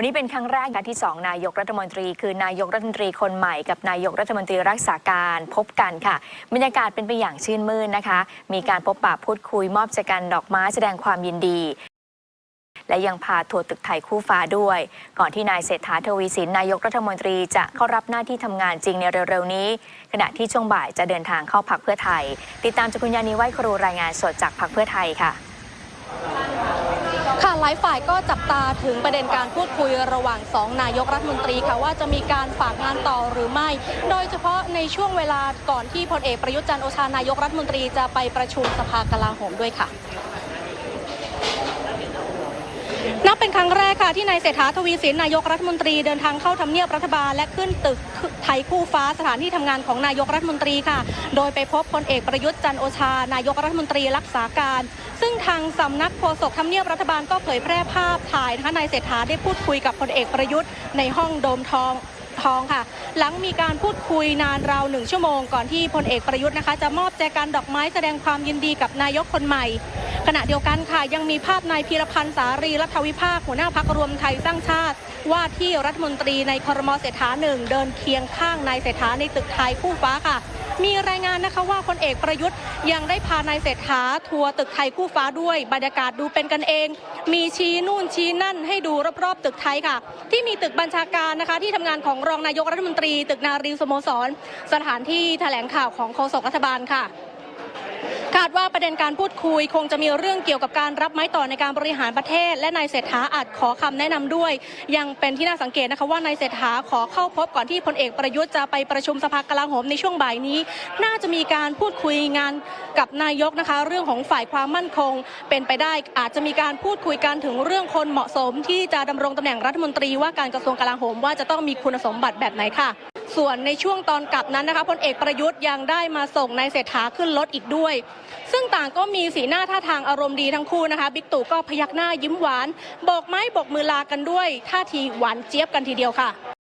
วันนี้เป็นครั้งแรกค่ะที่ 2 นายกรัฐมนตรี คือนายกรัฐมนตรีคนใหม่กับนายกรัฐมนตรีรักษาการพบกันค่ะ บรรยากาศเป็นไปอย่างชื่นมื่นนะคะ มีการพบปะพูดคุยมอบใจกันดอกไม้แสดงความยินดีและยังพาทัวร์ตึกไทยคู่ฟ้าด้วย ก่อนที่นายเศรษฐาทวีสินนายกรัฐมนตรีจะเข้ารับหน้าที่ทำงานจริงในเร็วๆนี้ ขณะที่ช่วงบ่ายจะเดินทางเข้าพักเพื่อไทย ติดตามจากคุณยานีไวครูรายงานสดจากพักเพื่อไทยค่ะายฝ่ายก็จับตาถึงประเด็นการพูดคุยระหว่างสองนายกรัฐมนตรีค่ะว่าจะมีการฝากงานต่อหรือไม่ โดยเฉพาะในช่วงเวลาก่อนที่พลเอกประยุทธ์จันทร์โอชานายกรัฐมนตรีจะไปประชุมสภากลาโหมด้วยค่ะ นับ เป็นครั้งแรกค่ะที่นายเศรษฐาทวีสินนายกรัฐมนตรีเดินทางเข้าทำเนียบรัฐบาลและขึ้นตึกไทยคู่ฟ้าสถานที่ทำงานของนายกรัฐมนตรีค่ะ โดยไปพบพลเอกประยุทธ์จันโอชา นายกรัฐมนตรีรักษาการ ซึ่งทางสำนักโฆษกทำเนียบรัฐบาลก็เผยแพร่ภาพถ่ายนะคะนายเศรษฐาได้พูดคุยกับพลเอกประยุทธ์ในห้องโดมทอง ทองค่ะ หลังมีการพูดคุยนานราวหนึ่งชั่วโมงก่อนที่พลเอกประยุทธ์นะคะ จะมอบแจกันดอกไม้แสดงความยินดีกับนายกคนใหม่ ขณะเดียวกันค่ะยังมีภาพนายพีรพันธ์สารีรัฐวิภาคหัวหน้าพักรวมไทยสร้างชาติ ว่าที่รัฐมนตรีในคอรมอเศรษฐาหนึ่งเดินเคียงข้างนายเศรษฐาในตึกไทยคู่ฟ้าค่ะ มีรายงานนะคะว่าพลเอกประยุทธ์ยังได้พานายเศรษฐาทัวร์ตึกไทยคู่ฟ้าด้วยบรรยากาศดูเป็นกันเอง มีชี้นู่นชี้นั่นให้ดูรอบๆ ตึกไทยค่ะ ที่มีตึกบัญชาการนะคะ ที่ทำงานของรองนายกรัฐมนตรี ตึกนารีสโมสร สถานที่แถลงข่าวของโฆษกรัฐบาลค่ะ คาดว่าประเด็นการพูดคุย คงจะมีเรื่องเกี่ยวกับการรับไม้ต่อในการบริหารประเทศ และนายเศรษฐาอาจขอคำแนะนำด้วย ยังเป็นที่น่าสังเกตนะคะว่านายเศรษฐาขอเข้าพบก่อนที่พลเอกประยุทธ์จะไปประชุมสภากลาโหมในช่วงบ่ายนี้ น่าจะมีการพูดคุยงานกับนายกนะคะ เรื่องของฝ่ายความมั่นคง เป็นไปได้อาจจะมีการพูดคุยกันถึงเรื่องคนเหมาะสม ที่จะดำรงตำแหน่งรัฐมนตรีว่าการกระทรวงกลาโหมว่าจะต้องมีคุณสมบัติแบบไหนค่ะ ส่วนในช่วงตอนกลับนั้นนะคะพลเอกประยุทธ์ยังได้มาส่งนายเศรษฐาขึ้นรถอีกด้วย ซึ่งต่างก็มีสีหน้าท่าทางอารมณ์ดีทั้งคู่นะคะบิ๊กตู่ก็พยักหน้ายิ้มหวานโบกไม้โบกมือลากันด้วยท่าทีหวานเจี๊ยบกันทีเดียวค่ะ